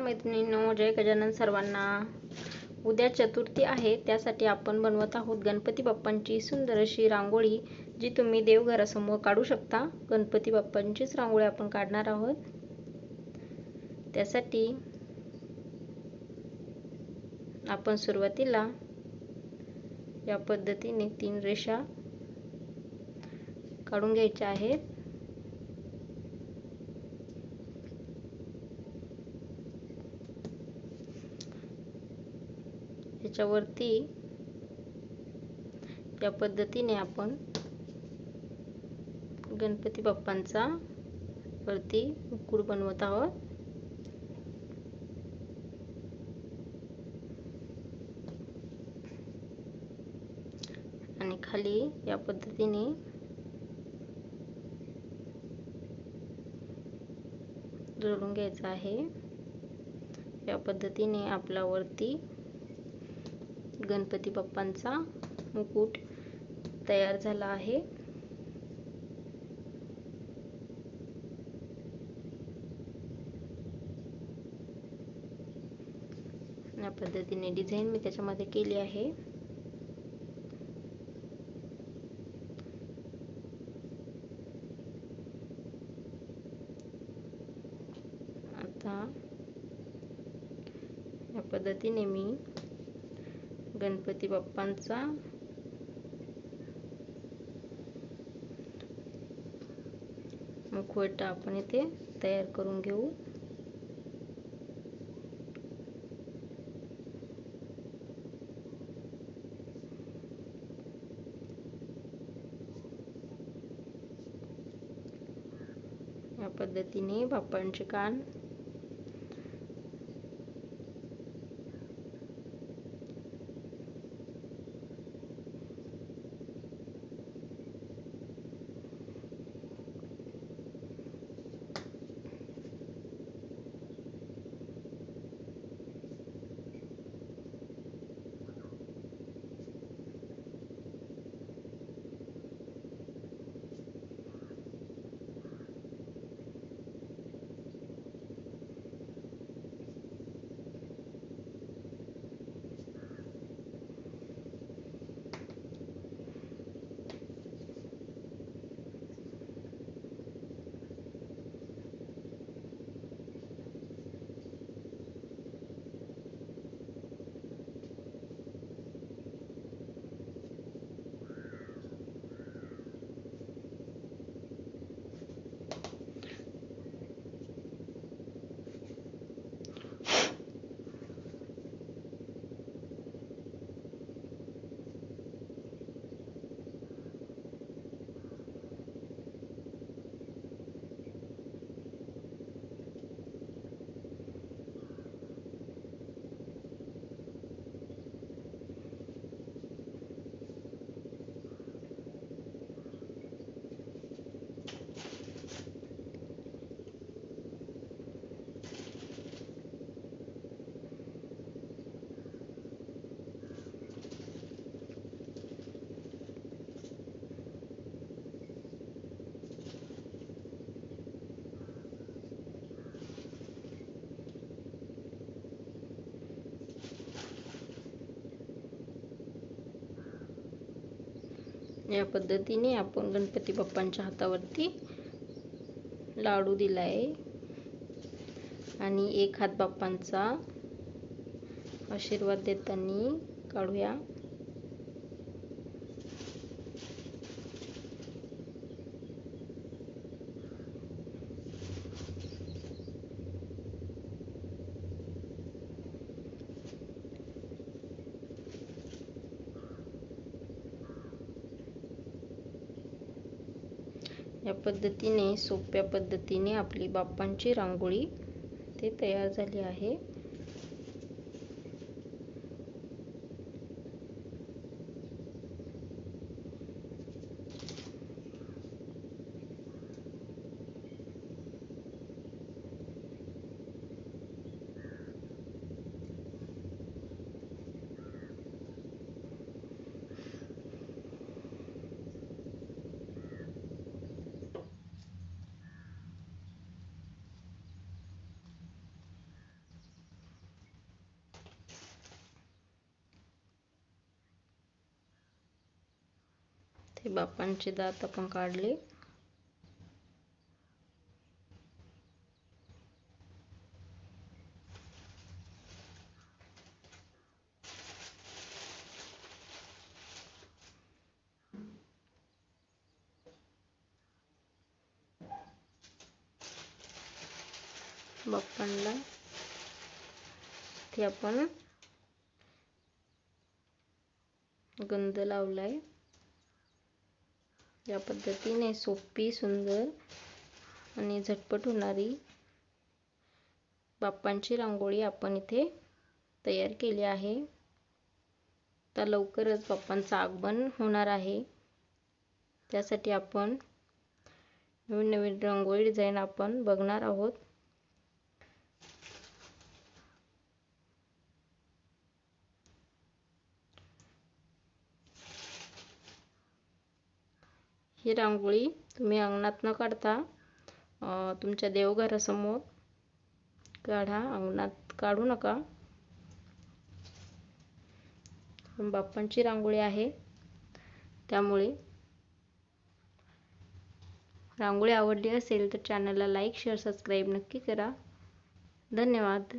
नमस्कार मैत्रिणींनो जय गजानन सर्वांना. उद्या चतुर्थी आहे त्यासाठी आपण बनवत आहोत गणपती बाप्पांची सुंदर अशी रांगोळी जी तुम्ही देवघरासमोर काढू शकता. गणपती बाप्पांचीच रांगोळी आपण काढणार आहोत. त्यासाठी आपण सुरुवातीला या पद्धतीने तीन रेषा काढून घ्यायच्या आहेत. त्याच्यावरती या पद्धतीने आपण गणपती बाप्पांचा वरती मुकुड बनवत आहोत. आणि खाली या पद्धतीने जोडून घ्यायचं आहे. या पद्धतीने आपला वरती गणपती बाप्पांचा मुकुट तयार झाला आहे. या पद्धतीने डिझाईन मी त्याच्यामध्ये केली आहे. आता या पद्धतीने मी गणपती बाप्पांचा. मुखवटा आपण इथे तयार करून घेऊ. या पद्धतीने बाप्पांचे कान या पद्धतीने आपण गणपती बाप्पांच्या हातावरती लाडू दिला आहे आणि एक हात बाप्पांचा आशीर्वाद देताना काढूया. या पद्धतीने सोप्या पद्धतीने आपली बाप्पांची रांगोळी ते तयार झाली आहे. बाप्पांचे दात आपण काढले. बाप्पांना ते आपण गंध लावलाय. या पद्धतीने सोपी सुंदर आणि झटपट होणारी बाप्पांची रांगोळी आपण इथे तयार केली आहे. तर लवकरच बाप्पांचं आगमन होणार आहे. त्यासाठी आपण नवीन नवीन रांगोळी डिझाईन आपण बघणार आहोत. ही रांगोळी तुम्ही अंगणात न काढता तुमच्या देवघरासमोर काढा. अंगणात काढू नका. बाप्पांची रांगोळी आहे. त्यामुळे रांगोळी आवडली असेल तर चॅनलला लाईक शेअर सबस्क्राईब नक्की करा. धन्यवाद.